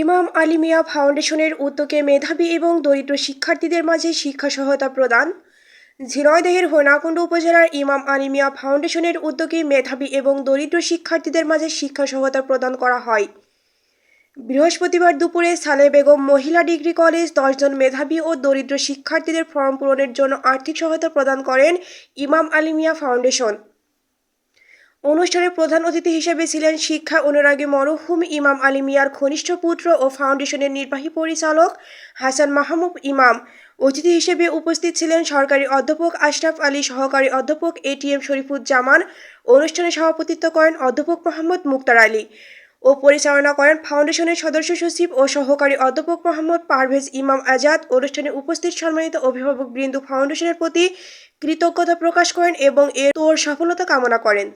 ইমাম আলী মিয়া ফাউন্ডেশনের উদ্যোগে মেধাবী এবং দরিদ্র শিক্ষার্থীদের মাঝে শিক্ষা সহায়তা প্রদান। ঝিনাইদহের হোনাকুণ্ড উপজেলার ইমাম আলী মিয়া ফাউন্ডেশনের উদ্যোগে মেধাবী এবং দরিদ্র শিক্ষার্থীদের মাঝে শিক্ষা সহায়তা প্রদান করা হয়। বৃহস্পতিবার দুপুরে সালে বেগম মহিলা ডিগ্রি কলেজ দশজন মেধাবী ও দরিদ্র শিক্ষার্থীদের ফর্ম পূরণের জন্য আর্থিক সহায়তা প্রদান করেন ইমাম আলী মিয়া ফাউন্ডেশন। অনুষ্ঠানে প্রধান অতিথি হিসেবে ছিলেন শিক্ষা অনুরাগী মরহুম ইমাম আলী মিয়ার ঘনিষ্ঠ পুত্র ও ফাউন্ডেশনের নির্বাহী পরিচালক হাসান মাহমুদ ইমাম। অতিথি হিসেবে উপস্থিত ছিলেন সরকারি অধ্যাপক আশরাফ আলী, সহকারী অধ্যাপক এটিএম শরীফুজ্জামান, অনুষ্ঠানে সভাপতিত্ব করেন অধ্যাপক মোহাম্মদ মুক্তার আলী ও পরিচালনা করেন ফাউন্ডেশনের সদস্য সচিব ও সহকারী অধ্যাপক মোহাম্মদ পারভেজ ইমাম আজাদ। অনুষ্ঠানে উপস্থিত সম্মানিত অভিভাবক বৃন্দু ফাউন্ডেশনের প্রতি কৃতজ্ঞতা প্রকাশ করেন এবং এর তোর সফলতা কামনা করেন।